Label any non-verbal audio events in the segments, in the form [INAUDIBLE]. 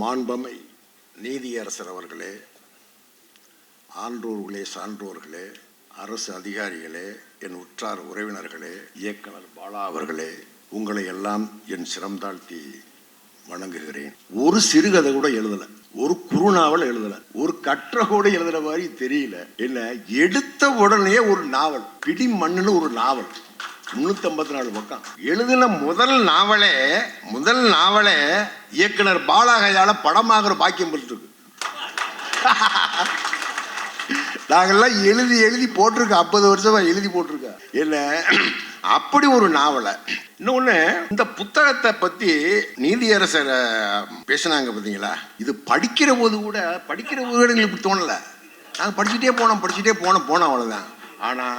மாண்பமை நீதியரசர் அவர்களே ஆன்றோர்களே சான்றோர்களே அரசு அதிகாரிகளே என் உற்றார் உறவினர்களே இயக்குனர் பாலா அவர்களே உங்களை எல்லாம் என் சிரம் தாழ்த்தி வணங்குகிறேன். ஒரு சிறுகதை கூட எழுதல ஒரு குறுநாவல் எழுதல ஒரு கற்ற கூட எழுதுற மாதிரி தெரியல. என்ன எடுத்த உடனே ஒரு நாவல் பிடி மண்ணுன்னு ஒரு நாவல். முன்னூத்தி நாலு பக்கம். எழுதின முதல் நாவலே முதல் நாவலே இயக்குனர் பாலாகையால படமாகிற பாக்கியம் பெற்றிருக்கு. நாங்கெல்லாம் எழுதி எழுதி போட்டிருக்கோம் ஐம்பது வருஷமா எழுதி போட்டிருக்கோம் என்ன? அப்படி ஒரு நாவலை. இன்னொன்னு இந்த புத்தகத்தை பத்தி நீதியரசர் பேசினாங்க பார்த்தீங்களா இது படிக்கிற போது கூட படிக்கிற போது கூட எங்களுக்கு இப்படி தோணல. படிச்சுட்டே போனோம் படிச்சுட்டே போனோம் போனோம் அவ்வளோதான் ஆனால்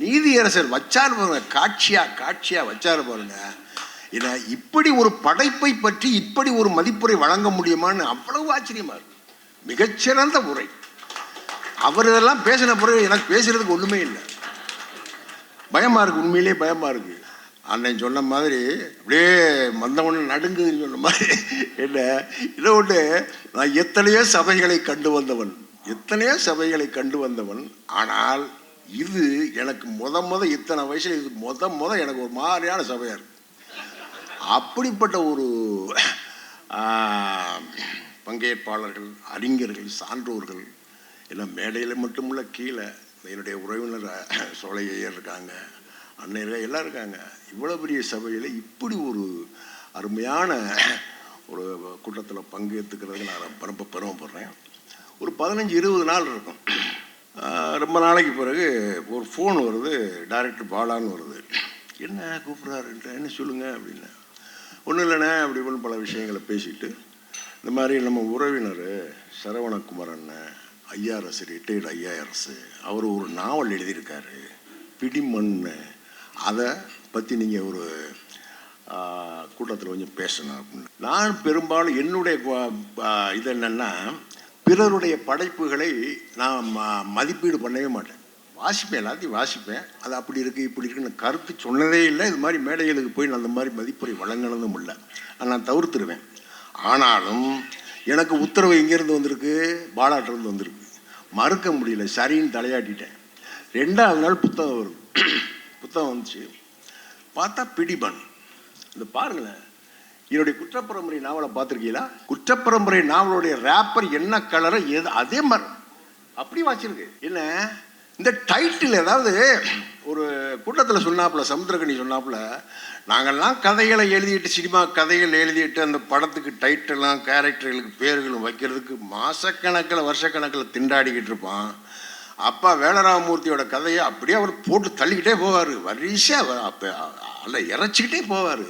நீதியரசர் வச்சார் பாருங்க காட்சியா காட்சியா வச்சார் பாருங்க. இதை இப்படி ஒரு படைப்பை பற்றி இப்படி ஒரு மதிப்புரை வழங்க முடியுமான்னு அவ்வளவு ஆச்சரியமா இருக்கு. மிகச்சிறந்த உரை. அவர் இதெல்லாம் பேசின பிறகு எனக்கு பேசுறதுக்கு ஒண்ணுமே இல்லை. பயமா இருக்கு உண்மையிலேயே பயமா இருக்கு. அண்ணன் சொன்ன மாதிரி அப்படியே மந்தவன் நடுங்குதுன்னு சொன்ன மாதிரி என்ன இதை ஒன்று நான் எத்தனையோ சபைகளை கண்டு வந்தவன் எத்தனையோ சபைகளை கண்டு வந்தவன் ஆனால் இது எனக்கு முத முத இத்தனை வயசுல இது முத முத எனக்கு ஒரு மாதிரியான சபையாக இருக்குது அப்படிப்பட்ட ஒரு பங்கேற்பாளர்கள் அறிஞர்கள் சான்றோர்கள் எல்லாம் மேடையில் மட்டுமில்ல கீழே என்னுடைய உறவினர் சோழையர் இருக்காங்க அன்னையர்கள் எல்லாம் இருக்காங்க. இவ்வளோ பெரிய சபையில் இப்படி ஒரு அருமையான ஒரு கூட்டத்தில் பங்கேற்றுக்கிறது நான் ரொம்ப பெருமைப்படுறேன். ஒரு பதினஞ்சு இருபது நாள் இருக்கும். ரொம்ப நாளைக்கு பிறகு ஒரு ஃபோன் வருது டைரக்டர் பாலான்னு வருது. என்ன கூப்பிட்றாருன்ட்டு என்ன சொல்லுங்க அப்படின்னு. ஒன்றும் இல்லைண்ணே அப்படி இப்படின்னு பல விஷயங்களை பேசிட்டு இந்த மாதிரி நம்ம உறவினர் சரவணகுமார் ஐஆர்எஸ் ரிட்டையர்டு ஐஆர்எஸ் அவர் ஒரு நாவல் எழுதியிருக்காரு பிடிமண் அதை பற்றி நீங்கள் ஒரு கூட்டத்தில் கொஞ்சம் பேசணும் அப்படின்னு. நான் பெரும்பாலும் என்னுடைய இது என்னென்னா பிறருடைய படைப்புகளை நான் ம- மதிப்பீடு பண்ணவே மாட்டேன். வாசிப்பேன் எல்லாத்தையும் வாசிப்பேன். அது அப்படி இருக்குது இப்படி இருக்குன்னு கருத்து சொன்னதே இல்லை. இது மாதிரி மேடைகளுக்கு போய் நான் அந்த மாதிரி மதிப்புரை வழங்கினதும் இல்லை. அதை நான் தவிர்த்துருவேன். ஆனாலும் எனக்கு உத்தரவு எங்கேருந்து வந்திருக்கு? பாலாட்டிருந்து வந்திருக்கு. மறுக்க முடியல. சரின்னு தலையாட்டிட்டேன். ரெண்டாவது நாள் புத்தகம் வருது. புத்தகம் வந்துச்சு. பார்த்தா பிடிபன். இந்த பாருங்களேன். என்னுடைய குற்றப்பரம்பரை நாவலை பார்த்துருக்கீங்களா குற்றப்பரம்பரை நாவலுடைய ரேப்பர் என்ன கலரோ எது அதே மாதிரி அப்படி வாச்சிருக்கு என்ன இந்த டைட்டில் ஏதாவது ஒரு கூட்டத்தில் சொன்னாப்புல சமுத்திரகணி சொன்னாப்புல நாங்கள்லாம் கதைகளை எழுதிட்டு சினிமா கதைகள் எழுதிட்டு அந்த படத்துக்கு டைட்டிலாம் கேரக்டர்களுக்கு பேர்களும் வைக்கிறதுக்கு மாசக்கணக்கில் வருஷக்கணக்கில் திண்டாடிக்கிட்டு இருப்பான் அப்பா வேலராமமூர்த்தியோட கதையை அப்படியே அவர் போட்டு தள்ளிக்கிட்டே போவார் வரிசையாக அப்போ அல்ல இறைச்சிக்கிட்டே போவார்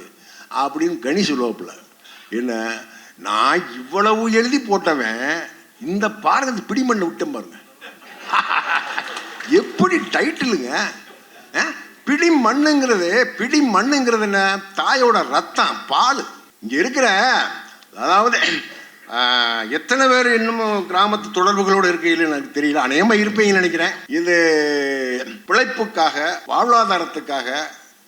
அப்படின்னு கணி சொல்லுவாப்புல. என்ன? நான் இவ்வளவு எழுதி போட்டவன் இந்த பாருங்க இந்த பிடிமண்ணை விட்டேன் பாருங்க. எப்படி டைட்டிலுங்க? பிடி மண்ணுங்கிறது பிடி மண்ணுங்கிறது என்ன? தாயோட ரத்தம் பால். இங்கே இருக்கிற அதாவது எத்தனை பேர் இன்னமும் கிராமத்து தொடர்புகளோடு இருக்கீங்கன்னு எனக்கு தெரியல. அநேகமாக இருப்பீங்கன்னு நினைக்கிறேன். இது பிழைப்புக்காக வாழ்வாதாரத்துக்காக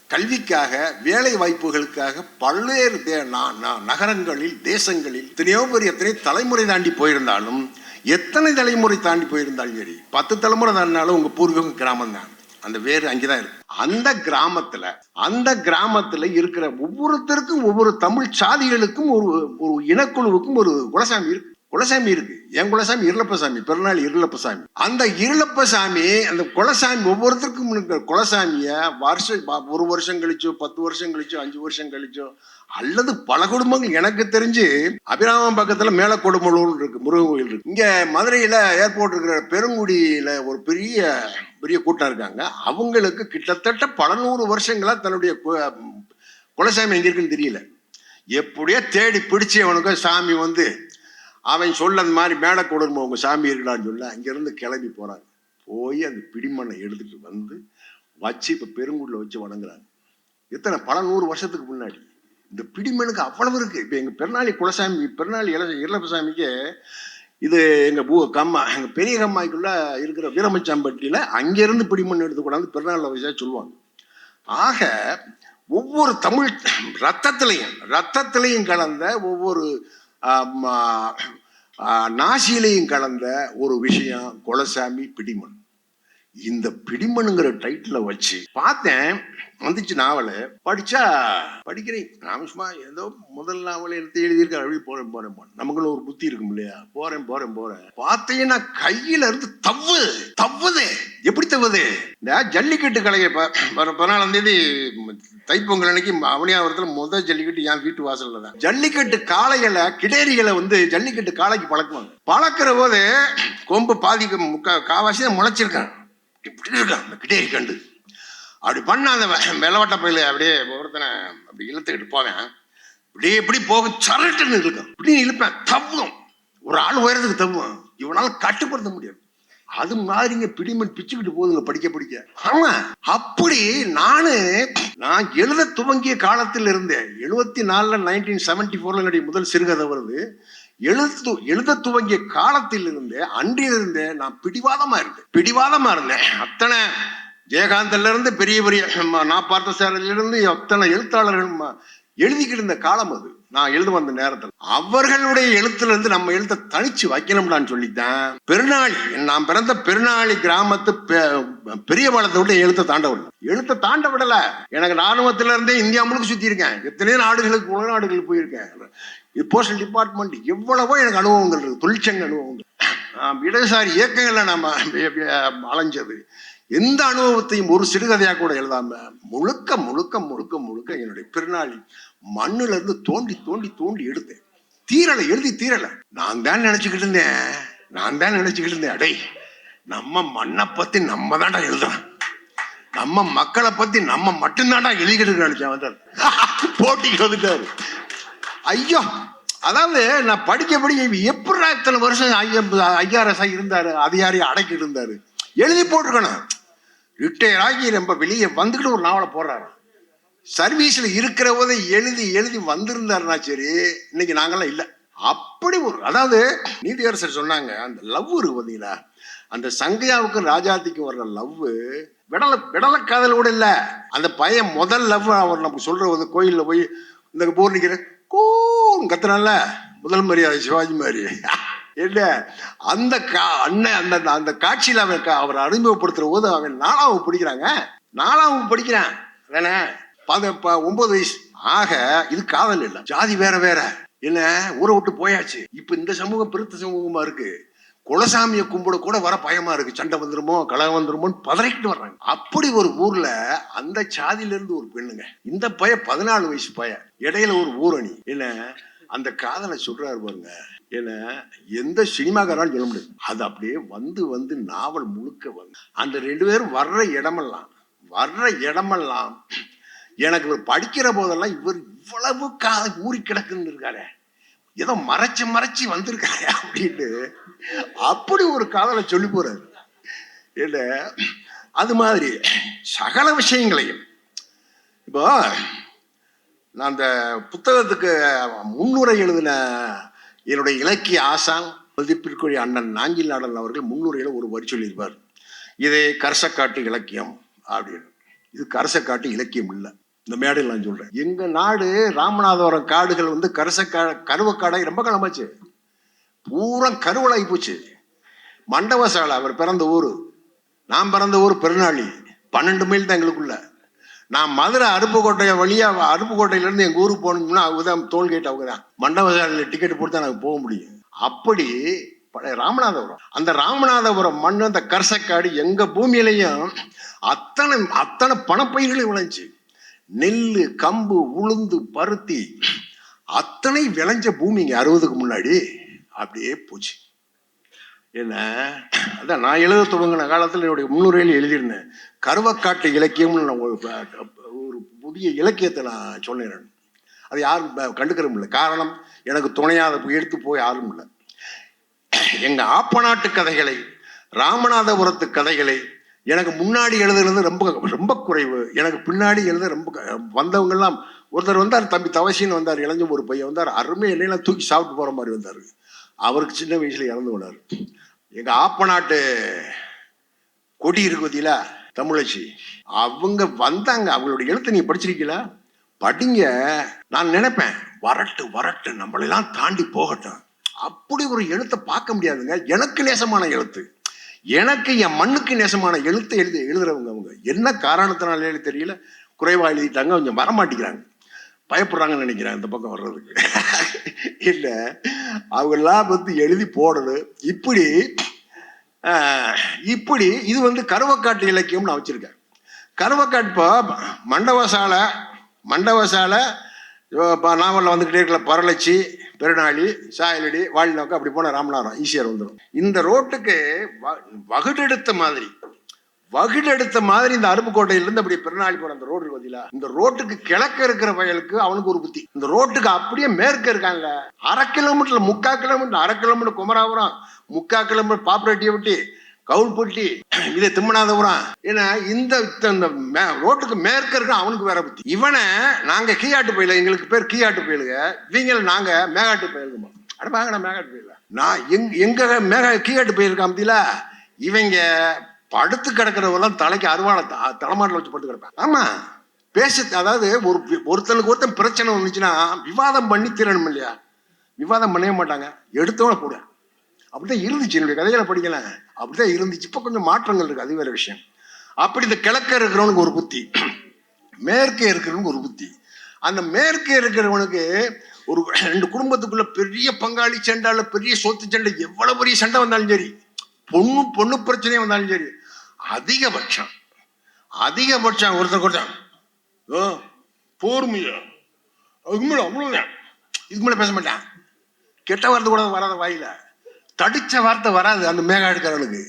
கல்விக்காக வேலை வாய்ப்புகளுக்காக பல்வேறு தே- நா- நகரங்களில் தேசங்களில் எத்தனையோ பேர் எத்தனை தலைமுறை தாண்டி போயிருந்தாலும் எத்தனை தலைமுறை தாண்டி போயிருந்தாலும் சரி பத்து தலைமுறை தாண்டினாலும் உங்க பூர்வீகம் கிராமம் தான் அந்த வேறு அங்கேதான் இருக்கு. அந்த கிராமத்துல அந்த கிராமத்துல இருக்கிற ஒவ்வொருத்தருக்கும் ஒவ்வொரு தமிழ் சாதிகளுக்கும் ஒரு ஒரு இனக்குழுவுக்கும் ஒரு குலசாமி இருக்கு. குலசாமி இருக்கு. என் குலசாமி இருளப்பசாமி பெருநாள் இருளப்பசாமி. அந்த இருளப்பசாமி அந்த குலசாமி ஒவ்வொருத்தருக்கும் இருக்கிற குலசாமிய வருஷம் ஒரு வருஷம் கழிச்சோ பத்து வருஷம் கழிச்சோ அஞ்சு வருஷம் கழிச்சோ அல்லது பல குடும்பங்கள் எனக்கு தெரிஞ்சு அபிராமம் பக்கத்துல மேல கொடுமலூர் இருக்கு முருகன் கோயில் இருக்கு. இங்க மதுரையில ஏர்போர்ட் இருக்கிற பெருங்குடியில ஒரு பெரிய பெரிய கூட்டம் இருக்காங்க. அவங்களுக்கு கிட்டத்தட்ட பல நூறு வருஷங்களா தன்னுடைய கு- குலசாமி எங்க இருக்குன்னு தெரியல. எப்படியோ தேடி பிடிச்சி அவனுக்கு சாமி வந்து அவன் சொல்ல அந்த மாதிரி மேடை கொடுமை உங்க சாமி இருக்கலான்னு சொல்ல அங்கேருந்து கிளம்பி போகிறாங்க போய் அந்த பிடிமண்ணை எடுத்துட்டு வந்து வச்சு இப்போ பெருங்குடில வச்சு வணங்குறாங்க. எத்தனை பல நூறு வருஷத்துக்கு முன்னாடி. இந்த பிடிமண்ணுக்கு அவ்வளவு இருக்குது இப்போ எங்கள் பெருநாளி குலசாமி பெருநாளி இள இளப்பசாமிக்கு இது எங்கள் பூ கம்மா எங்கள் பெரிய கம்மாய்க்குள்ள இருக்கிற வீரமச்சாம்பட்டியில் அங்கேருந்து பிடிமண் எடுத்து கொண்டாந்து பெருநாள் வயசா சொல்லுவாங்க. ஆக ஒவ்வொரு தமிழ் ரத்தத்திலையும் ரத்தத்திலையும் கலந்த ஒவ்வொரு நாசியிலையும் கலந்த ஒரு விஷயம் குலசாமி பிடிமன். இந்த பிடிமனுங்கிற டைட்டில வச்சு பார்த்தேன். வந்துச்சு நாவல். படிச்சா படிக்கிறேன். நாம சும்மா ஏதோ முதல் நாவல் எடுத்து எழுதியிருக்க அப்படி போறேன் போறேன் போறேன். நமக்குள்ள ஒரு புத்தி இருக்கும் இல்லையா? போறேன் போறேன் போறேன். பார்த்தீங்கன்னா கையில இருந்து தவ்வு தவ்வுது. எப்படி தவ்வுது? இந்த ஜல்லிக்கட்டு கலையை பதினாலாம் தேதி தைப்பொங்கல் அன்னைக்கு அவனியாபுரத்தில் முதல் ஜல்லிக்கட்டு என் வீட்டு வாசல்ல தான். ஜல்லிக்கட்டு காளைகளை கிடேரிகளை வந்து ஜல்லிக்கட்டு காளைக்கு பழக்குவாங்க. பழக்கிற போது கொம்பு பாதிக்கு முக்கா காவாசி தான் முளைச்சிருக்கான். இப்படி இருக்கான் அந்த கிட்டேரி அப்படி பண்ண அந்த வெள்ளவட்ட பயில அப்படியே ஒருத்தனை அப்படி இழுத்துக்கிட்டு போவேன். இப்படியே இப்படி போக சரட்டுன்னு இருக்கும் இப்படி இழுப்பேன். தவ்வும். ஒரு ஆள் உயரத்துக்கு தவ்வும். இவனால கட்டுப்படுத்த முடியாது. அது மாதிரிங்க பிடிமன் பிச்சுக்கிட்டு போகுதுங்க படிக்க படிக்க. ஆமா. அப்படி நானு நான் எழுத துவங்கிய காலத்தில் இருந்தேன் எழுபத்தி நாலுல நைன்டீன் செவன்டி போர்ல என்னுடைய முதல் சிறுகதை வருது. எழுத்து எழுத துவங்கிய காலத்திலிருந்தே அன்றிலிருந்தே நான் பிடிவாதமா இருந்தேன். பிடிவாதமா இருந்தேன். அத்தனை ஜெயகாந்தன்ல இருந்து பெரிய பெரிய நான் பார்த்த சேரில இருந்து அத்தனை எழுத்தாளர்கள் எழுதிக்கிட்டு இருந்த காலம் அது. நான் எழுத வந்த நேரத்தில். அவர்களுடைய எழுத்துல இருந்து நம்ம எழுத்த தனிச்சு வைக்கணும்டான்னு சொல்லித்தான் பெருநாளி. நான் பிறந்த பெருநாளி கிராமத்து பெ- பெரிய பாலத்தோட எழுத்த தாண்ட விடல. எழுத்த தாண்ட விடல. எனக்கு ராணுவத்துல இருந்தே இந்தியா முழுக்க சுத்தி இருக்கேன். எத்தனையோ நாடுகளுக்கு உலக நாடுகளுக்கு போயிருக்கேன். இது போஸ்டல் டிபார்ட்மெண்ட் எவ்வளவோ எனக்கு அனுபவங்கள் இருக்கு தொழிற்சங்க அனுபவங்கள். இடதுசாரி இயக்கங்கள்ல நாம் அலைஞ்சது. எந்த அனுபவத்தையும் ஒரு சிறுகதையாக கூட எழுதாம முழுக்க முழுக்க முழுக்க முழுக்க என்னுடைய பிறநாளி மண்ணுல இருந்து தோண்டி தோண்டி தோண்டி எடுத்தேன். தீரலை எழுதி தீரலை. நான் தான் நினைச்சுக்கிட்டு இருந்தேன். நான் தான் நினைச்சுக்கிட்டு இருந்தேன். அடே நம்ம மண்ணை பத்தி நம்ம தான்டா எழுதுறோம். நம்ம மக்களை பத்தி நம்ம மட்டும்தான்டா எழுதிக்கிட்டு நினைச்சேன் வந்தார் [LAUGHS] போட்டிக்கு வந்துட்டாரு. ஐயோ அதாவது நான் படிக்க படிக்க இவ இத்தனை வருஷம் ஐயா ஐஆர்எஸ் இருந்தாரு அதிகாரி அடக்கிட்டு இருந்தாரு. எழுதி போட்டிருக்கணும். ரிட்டையர் ஆகி ரொம்ப வெளியே வந்துக்கிட்டு ஒரு நாவலை போடுறாரு. சர்வீஸில் இருக்கிற போதே எழுதி எழுதி வந்திருந்தாருன்னா சரி இன்னைக்கு நாங்களாம் இல்லை. அப்படி ஒரு அதாவது நீதியரசர் சொன்னாங்க அந்த லவ் இருக்கு பார்த்தீங்களா? அந்த சங்கையாவுக்கும் ராஜாத்திக்கும் வர்ற லவ் விடல விடல காதல் கூட இல்லை. அந்த பையன் முதல் லவ் அவர் நமக்கு சொல்ற போது கோயிலில் போய் இந்த போர் நிற்கிறேன் கூன்னு கத்துறான்ல முதல் மரியாதை சிவாஜி மாதிரி. என்ன? அந்த கா அண்ணன் அந்த அந்த காட்சியில் அவன் க அவரை அறிமுகப்படுத்துகிற போது அவன் நாலாவது படிக்கிறாங்க. நாலாவது படிக்கிறான். அதானே? பத ஒன்பது வயசு. ஆக இது காதல் இல்லை. ஜாதி வேற வேற. என்ன? ஊரை விட்டு போயாச்சு. இப்ப இந்த சமூகம் பெருத்த சமூகமா இருக்கு. குலசாமியை கும்பிட கூட வர பயமா இருக்கு. சண்டை வந்துருமோ கலகம் வந்துருமோன்னு பதறிக்கிட்டு வர்றாங்க. அப்படி ஒரு ஊர்ல அந்த சாதியில இருந்து ஒரு பெண்ணுங்க இந்த பைய பதினாலு வயசு பைய இடையில ஒரு ஊரணி. என்ன? அந்த காதலை சொல்றாரு பாருங்க. என்ன? எந்த சினிமாக்காராலும் சொல்ல முடியாது. அது அப்படியே வந்து வந்து நாவல் முழுக்க வந்து அந்த ரெண்டு பேரும் வர்ற இடமெல்லாம் வர்ற இடமெல்லாம் எனக்கு இவர் படிக்கிற போதெல்லாம் இவர் இவ்வளவு கா ஊறி கிடக்குன்னு இருக்காரு. ஏதோ மறைச்சு மறைச்சு வந்திருக்காரு அப்படின்னு அப்படி ஒரு காதலை சொல்லி போறாரு. இல்ல அது மாதிரி சகல விஷயங்களையும். இப்போ நான் அந்த புத்தகத்துக்கு முன்னுரை எழுதின என்னுடைய இலக்கிய ஆசான் மதிப்பிற்குரிய அண்ணன் நாஞ்சில் நாடன் அவர்கள் முன்னுரையில் ஒரு வரி சொல்லியிருப்பார். இது கரசக்காட்டு இலக்கியம் அப்படின்னு. இது கரசக்காட்டு இலக்கியம் இல்லை. இந்த மேடையில் நான் சொல்கிறேன் எங்கள் நாடு ராமநாதபுரம் காடுகள் வந்து கரசக்கா கருவக்காடை ரொம்ப காலமாச்சு. பூரா கருவலாகி போச்சு. மண்டபசாலை அவர் பிறந்த ஊர். நான் பிறந்த ஊர் பெருநாளி. பன்னெண்டு மைல் தான் எங்களுக்குள்ள. நான் மதுரை அருப்புக்கோட்டை வழியாக அருப்புக்கோட்டையிலேருந்து எங்கள் ஊருக்கு போகணும்னா அவங்க தான் டோல்கேட் அவங்க தான். மண்டபசாலையில் டிக்கெட் போட்டு தான் நாங்கள் போக முடியும். அப்படி ராமநாதபுரம். அந்த ராமநாதபுரம் மண் அந்த கரசக்காடு எங்கள் பூமியிலையும் அத்தனை அத்தனை பணப்பயிர்களும் விளைஞ்சி நெல் கம்பு உளுந்து பருத்தி அத்தனை விளைஞ்ச பூமிங்க அறுபதுக்கு முன்னாடி அப்படியே போச்சு. என்ன? அதான் நான் எழுத துவங்கின காலத்தில் என்னுடைய முன்னுரையில் எழுதியிருந்தேன். கருவக்காட்டு இலக்கியம்னு நான் ஒரு புதிய இலக்கியத்தை நான் சொன்னேன். அது யாரும் கண்டுக்கிற முடியல. காரணம் எனக்கு துணையாக அதை எடுத்து போய் யாரும் இல்லை. எங்கள் ஆப்பநாட்டு கதைகளை ராமநாதபுரத்து கதைகளை எனக்கு முன்னாடி எழுதுறது ரொம்ப ரொம்ப குறைவு. எனக்கு பின்னாடி எழுத ரொம்ப க- வந்தவங்கெல்லாம் ஒருத்தர் வந்தார் தம்பி தவசின்னு வந்தார் இளைஞம் ஒரு பையன் வந்தார் அருமை என்னையெல்லாம் தூக்கி சாப்பிட்டு போகிற மாதிரி வந்தார். அவருக்கு சின்ன வயசுல இறந்து விடார் எங்கள் ஆப்ப நாட்டு கொடி இருக்கு தமிழச்சி. அவங்க வந்தாங்க. அவங்களோட எழுத்து நீ படிச்சிருக்கீங்களா? படிங்க. நான் நினைப்பேன் வரட்டு வரட்டு நம்மளெல்லாம் தாண்டி போகட்டும். அப்படி ஒரு எழுத்தை பார்க்க முடியாதுங்க. எனக்கு நேசமான எழுத்து. எனக்கு என் மண்ணுக்கு நேசமான எழுத்தை எழுதி எழுதுறவங்க அவங்க. என்ன காரணத்தினாலே தெரியல. குறைவாக எழுதிட்டாங்க. கொஞ்சம் வரமாட்டேங்கிறாங்க. பயப்படுறாங்கன்னு நினைக்கிறேன் இந்த பக்கம் வர்றதுக்கு. இல்லை அவங்கெல்லாம் வந்து எழுதி போடணும். இப்படி இப்படி இது வந்து கருவக்காட்டு இலக்கியம் நான் வச்சுருக்கேன். கருவக்காட்டு இப்போ மண்டபசாலை மண்டபசாலை நாவலில் வந்துக்கிட்டே இருக்கல பரளச்சி பெருநாளி சாயலடி வாழ்நோக்கு அப்படி போன ராமநாதம் ஈஸியாக வந்துடும் இந்த ரோட்டுக்கு வ- வகுடெடுத்த மாதிரி வகுடெடுத்த மாதிரி இந்த அருப்புக்கோட்டையிலிருந்து அப்படி பெருநாளி போற அந்த ரோடு பதிலா இந்த ரோட்டுக்கு கிழக்க இருக்கிற வயலுக்கு அவனுக்கு ஒரு புத்தி. இந்த ரோட்டுக்கு அப்படியே மேற்க இருக்காங்க அரை கிலோமீட்டர்ல முக்கா கிலோமீட்டர் அரை கிலோமீட்டர் குமராபுரம் முக்கா கிலோமீட்டர் பாப்பரெட்டியப்பட்டி கவுல்பட்டி இது திம்மநாதபுரம். ஏன்னா இந்த இந்த மே- ரோட்டுக்கு மேற்க இருக்க அவனுக்கு வேற புத்தி. இவனை நாங்க கீயாட்டு பயில எங்களுக்கு பேர் கீயாட்டு பயிலுங்க. இவங்க நாங்க மேகாட்டு பயிலுங்க அட நான் மேகாட்டு பயில? நான் எங்க எங்க மேகா கீயாட்டு பயிர் இருக்கான் இவங்க படுத்து கிடக்கிறவெல்லாம் தலைக்கு அருவாளை த- தலைமாட்டில் வச்சு படுத்து கிடப்பேன் ஆமா. பேச அதாவது ஒரு ஒருத்தனுக்கு ஒருத்தன் பிரச்சனை வந்துச்சுன்னா விவாதம் பண்ணி தீரணும் இல்லையா விவாதம் பண்ணவே மாட்டாங்க. எடுத்தவன போடுவேன். அப்படிதான் இருந்துச்சு. என்னுடைய கதைகளை படிக்கல. அப்படிதான் இருந்துச்சு. இப்போ கொஞ்சம் மாற்றங்கள் இருக்கு. அது வேற விஷயம். அப்படி இந்த கிழக்க இருக்கிறவனுக்கு ஒரு புத்தி. மேற்கே இருக்கிறவனுக்கு ஒரு புத்தி. அந்த மேற்கே இருக்கிறவனுக்கு ஒரு ரெண்டு குடும்பத்துக்குள்ள பெரிய பங்காளி சண்டால பெரிய சொத்து சண்டை எவ்வளவு பெரிய சண்டை வந்தாலும் சரி பொண்ணு பொண்ணு பிரச்சனையும் வந்தாலும் சரி அதிகபட்சம் அதிகபட்சம் ஒருத்தர் ஒருத்தன் ஓ போர்மையா அதுக்கு மேல அவ்வளவுதான். இதுக்கு மேல பேச மாட்டேன். கெட்ட வரது கூட வராத வாயில. தடிச்ச வார்த்தை வராது அந்த மேகா எடுக்கிறவனுக்கு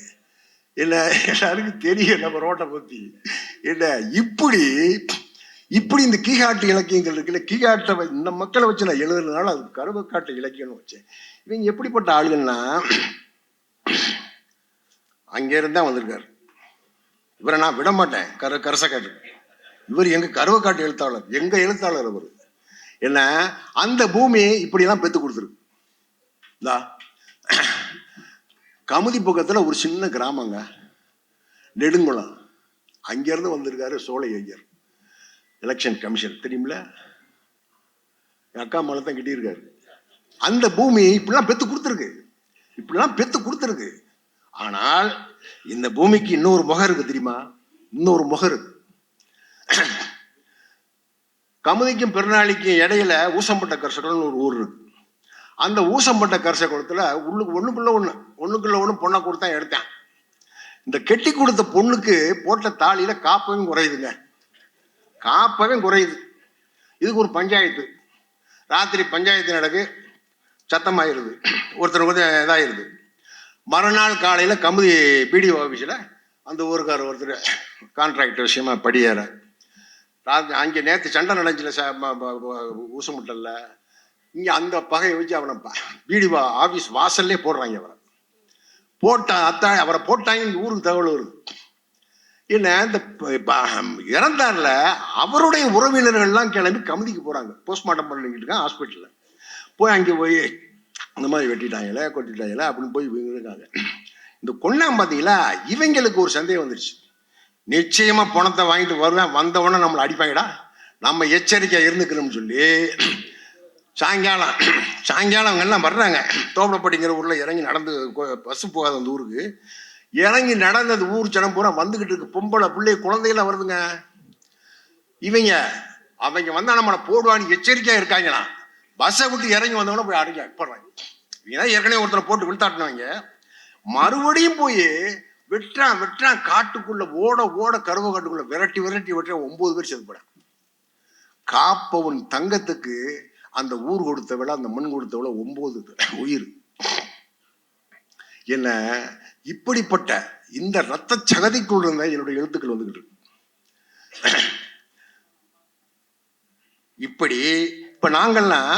இல்லை எல்லாருக்கும் தெரியும் நம்ம ரோட்டை பற்றி இல்லை இப்படி இப்படி இந்த கீகாட்டு இலக்கியங்கள் இருக்குல்ல கீகாட்டை இந்த மக்களை வச்சு நான் எழுதுறதுனால அது கருவக்காட்டு இலக்கியம்னு வச்சேன். இவங்க எப்படிப்பட்ட ஆளுகள்னா அங்கேருந்து தான் வந்திருக்காரு. இவரை நான் விட மாட்டேன் கர கரசக்காட்டு. இவர் எங்கள் கருவக்காட்டு எழுத்தாளர் எங்கள் எழுத்தாளர் அவர். என்ன அந்த பூமி இப்படியெல்லாம் பெற்று கொடுத்துருக்கு. இந்தா கமுதி பக்கத்தில் ஒரு சின்ன கிராமங்க. நெடுங்குளம். அங்கேருந்து வந்திருக்காரு சோலை ஐயர் எலெக்ஷன் கமிஷன் தெரியுமில என் அக்கா மேல தான் கிட்டியிருக்காரு. அந்த பூமி இப்படிலாம் பெத்து கொடுத்துருக்கு. இப்படிலாம் பெத்து கொடுத்துருக்கு. ஆனால் இந்த பூமிக்கு இன்னொரு முகம் இருக்கு தெரியுமா? இன்னொரு முகம் இருக்கு. கமுதிக்கும் பெருநாளிக்கும் இடையில ஊசம்பட்ட கர்ஷகம்னு ஒரு ஊர் இருக்கு. அந்த ஊசம்பட்ட குளத்தில் உள்ளுக்கு ஒன்றுக்குள்ளே ஒன்று ஒன்றுக்குள்ளே ஒன்று பொண்ணை கொடுத்தா எடுத்தேன். இந்த கெட்டி கொடுத்த பொண்ணுக்கு போட்ட தாலியில் காப்பகம் குறையுதுங்க. காப்பகம் குறையுது. இதுக்கு ஒரு பஞ்சாயத்து. ராத்திரி பஞ்சாயத்து நடக்கு சத்தமாயிருது. ஒருத்தர் கொஞ்சம் இதாயிருது. மறுநாள் காலையில் கமுதி பிடிஓ ஆஃபீஸில் அந்த ஊருக்கார் ஒருத்தர் கான்ட்ராக்டர் விஷயமா படியேற ராத்திரி அங்கே நேற்று சண்டை நடந்துச்சுல ச ஊசமுட்டல்ல இங்கே அந்த பகையை வச்சு அவனை பிடிஓ ஆஃபீஸ் வாசல்லே போடுறாங்க அவரை. போட்டா அத்தா அவரை போட்டாங்கன்னு ஊருக்கு தகவல் வருது. என்ன இந்த ப- இறந்தார்ல அவருடைய உறவினர்கள்லாம் கிளம்பி கமிதிக்கு போகிறாங்க போஸ்ட்மார்ட்டம் பண்ணிக்கிட்டு இருக்கான் ஹாஸ்பிட்டலில் போய் அங்கே போய் அந்த மாதிரி வெட்டிட்டாங்களே கொட்டிட்டாங்களே அப்படின்னு போய் இவங்க இருக்காங்க. இந்த கொண்டாம் பார்த்தீங்களா இவங்களுக்கு ஒரு சந்தேகம் வந்துருச்சு. நிச்சயமாக பணத்தை வாங்கிட்டு வருவேன் வந்தவொடனே நம்மளை அடிப்பாங்கடா. நம்ம எச்சரிக்கையாக இருந்துக்கணும்னு சொல்லி சாயங்காலம் சாயங்காலம் அவங்க எல்லாம் வர்றாங்க தோப்பளப்பட்டிங்கிற ஊரில் இறங்கி நடந்து பஸ்ஸு போகாத அந்த ஊருக்கு. இறங்கி நடந்த அந்த ஊர் ஜனம் பூரா வந்துக்கிட்டு இருக்கு. பொம்பளை பிள்ளை குழந்தைகளாம் வருதுங்க. இவங்க அவங்க வந்தால் நம்மளை போடுவான்னு எச்சரிக்கையாக இருக்காங்களாம். பஸ்ஸை விட்டு இறங்கி வந்தவொடனே போய் அடிக்க போடுறாங்க இவங்க ஏற்கனவே ஒருத்தரை போட்டு விழுத்தாட்டினவங்க மறுபடியும் போய் வெட்டுறான் வெட்டுறான் காட்டுக்குள்ளே ஓட ஓட கருவ காட்டுக்குள்ளே விரட்டி விரட்டி வெட்டுறான் ஒம்பது பேர் செத்து காப்பவன் தங்கத்துக்கு அந்த ஊர் கொடுத்த விழா அந்த மண் கொடுத்த விழா ஒன்பது உயிர். என்ன இப்படிப்பட்ட இந்த ரத்த சகதிக்குள் இருந்த என்னுடைய எழுத்துக்கள் வந்துகிட்டு இருக்கு. இப்படி இப்ப நாங்கள்லாம்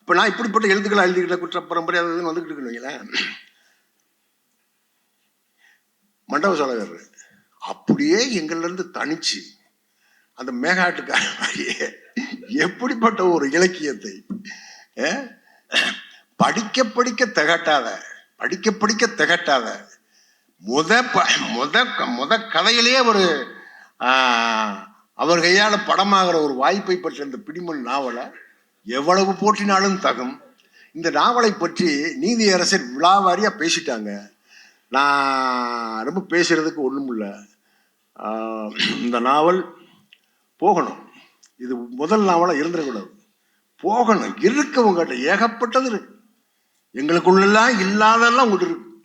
இப்ப நான் இப்படிப்பட்ட எழுத்துக்களை எழுதிக்கிட்ட குற்ற பரம்பரை அதுன்னு வந்துகிட்டு இருக்குன்னு மண்டப சோழகர் அப்படியே எங்கள்ல இருந்து தனிச்சு அந்த மேகாட்டுக்கார மாதிரியே எப்படிப்பட்ட ஒரு இலக்கியத்தை படிக்க படிக்க திகட்டாத படிக்க படிக்க திகட்டாத முத ப- முத முத கதையிலேயே ஒரு அவர் கையால் படமாகிற ஒரு வாய்ப்பை பற்றி அந்த பிடிமண் நாவலை எவ்வளவு போற்றினாலும் தகும். இந்த நாவலை பற்றி நீதியரசர் விழாவாரியாக பேசிட்டாங்க. நான் ரொம்ப பேசுறதுக்கு ஒன்றும் இல்லை இந்த நாவல் போகணும். இது முதல் நாவலாக இருந்துடக்கூடாது போகணும். இருக்கவங்ககிட்ட ஏகப்பட்டது இருக்கு. எங்களுக்குள்ளெல்லாம் இல்லாதெல்லாம் உங்கள்கிட்ட இருக்கு.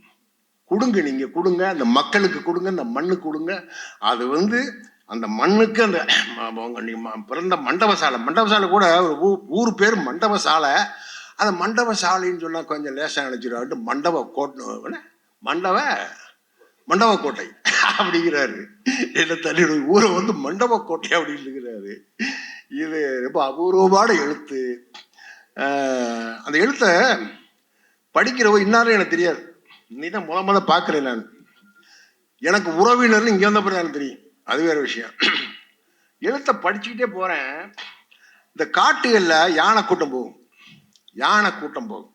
கொடுங்க நீங்கள் கொடுங்க. அந்த மக்களுக்கு கொடுங்க அந்த மண்ணுக்கு கொடுங்க. அது வந்து அந்த மண்ணுக்கு அந்த ம- பிறந்த மண்டபசாலை. மண்டபசாலை கூட ஒரு ஊ- ஊர் பேர் மண்டபசாலை. அந்த மண்டபசாலைன்னு சொன்னால் கொஞ்சம் லேசாக நினைச்சிடாட்டு மண்டப கோட்டை மண்டப மண்டபக்கோட்டை அப்படிங்கிறாரு. என்ன தள்ளி ஊரை வந்து மண்டபக்கோட்டை அப்படின்னு இருக்கிறாரு. இது ரொம்ப அபூர்வமான எழுத்து. அந்த எழுத்தை படிக்கிறவ இன்னாரும் எனக்கு தெரியாது. நீ தான் முத முத பார்க்குறேன் நான். எனக்கு உறவினர்னு இங்கே வந்த பிறகு எனக்கு தெரியும். அது வேற விஷயம். எழுத்தை படிச்சுக்கிட்டே போகிறேன் இந்த காட்டுகளில் யானை கூட்டம் போகும். யானை கூட்டம் போகும்.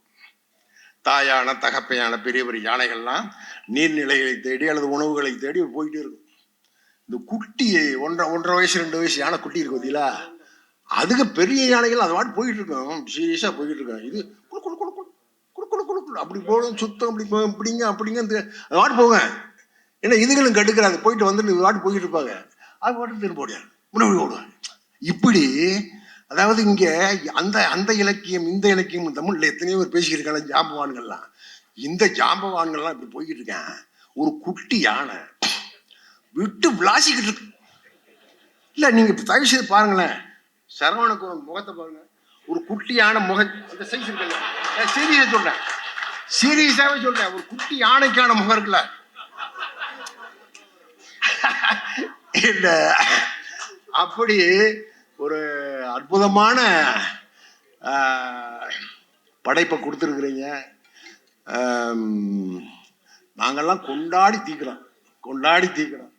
தாயான தகப்பையான பெரிய பெரிய யானைகள்லாம் நீர்நிலைகளை தேடி அல்லது உணவுகளை தேடி போயிட்டே இருக்கும். இந்த குட்டி ஒன்றரை ஒன்றரை வயசு ரெண்டு வயசு யானை குட்டி இருக்கும் பார்த்தீங்களா அதுக்கு பெரிய யானைகள் அது வாட்டு போயிட்டு இருக்கும். சீரியஸாக போயிட்டு இருக்கும். இது குழு குழு குழு குழு குழு குழு குழு குழு அப்படி போகணும் சுத்தம் அப்படி போ- இப்படிங்க அப்படிங்க அந்த அது வாட்டு போங்க. ஏன்னா இதுகளும் கெடுக்கிறாங்க போயிட்டு வந்துட்டு இது போயிட்டு இருப்பாங்க. அது பாட்டு திரும்ப ஓடியாரு. முன்னாடி ஓடுவாங்க இப்படி அதாவது இங்கே அந்த அந்த இலக்கியம் இந்த இலக்கியம் தமிழ்ல எத்தனையோ பேர் பேசியிருக்காங்க ஜாம்பவான்கள்லாம். இந்த ஜாம்பவான்கள்லாம் இப்படி போய்கிட்டு இருக்கேன் ஒரு குட்டி யானை விட்டு விளாசிக்கிட்டு இருக்கு. இல்லை நீங்கள் இப்போ தயவு செய்து பாருங்களேன். சரவணக்கு முகத்தை பாருங்க. ஒரு குட்டியான முகம் அந்த சைஸ் இருக்குல்ல. சீரியஸாக சொல்கிறேன் சீரியஸாகவே சொல்கிறேன் ஒரு குட்டி யானைக்கான முகம் இருக்குல்ல. [LAUGHS] இல்லை அப்படி ஒரு அற்புதமான படைப்பை கொடுத்துருக்குறீங்க. நாங்கள்லாம் கொண்டாடி தீக்கிறோம். கொண்டாடி தீக்கிறோம்.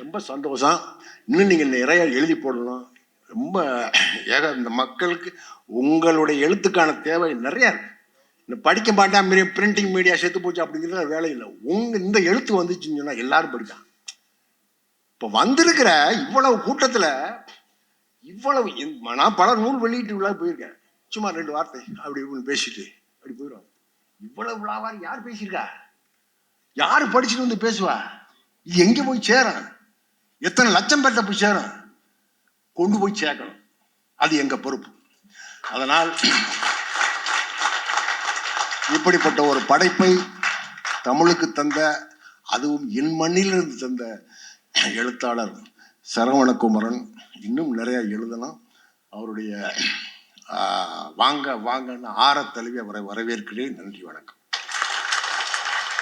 ரொம்ப சந்தோஷம். இன்னும் நீங்கள் நிறைய எழுதி போடணும். ரொம்ப ஏக இந்த மக்களுக்கு உங்களுடைய எழுத்துக்கான தேவை நிறையா இருக்கு. இந்த படிக்க மாட்டேன் பிரிண்டிங் மீடியா செத்து போச்சு அப்படிங்கிறது வேலை இல்லை. உங்க இந்த எழுத்து வந்துச்சுன்னு சொன்னால் எல்லாரும் படிக்கலாம் இப்போ வந்திருக்கிற இவ்வளவு கூட்டத்தில் இவ்வளவு நான் பல நூல் வெளியீட்டு விழா போயிருக்கேன். சும்மா ரெண்டு வார்த்தை அப்படி இப்படின்னு பேசிட்டு அப்படி போயிடும். இவ்வளவு விழாவாரி யார் பேசியிருக்கா? யார் படிச்சுட்டு வந்து பேசுவா? இது எங்க போய் சேரும்? எத்தனை லட்சம் பேர்த்த போய் சேரும்? கொண்டு போய் சேர்க்கணும். அது எங்க பொறுப்பு. அதனால் இப்படிப்பட்ட ஒரு படைப்பை தமிழுக்கு தந்த அதுவும் என் மண்ணிலிருந்து தந்த எழுத்தாளர் சரவணகுமரன் இன்னும் நிறையா எழுதலாம். அவருடைய வாங்க வாங்கன்னு ஆற தழுவி அவரை வரவேற்கிறேன். நன்றி வணக்கம்.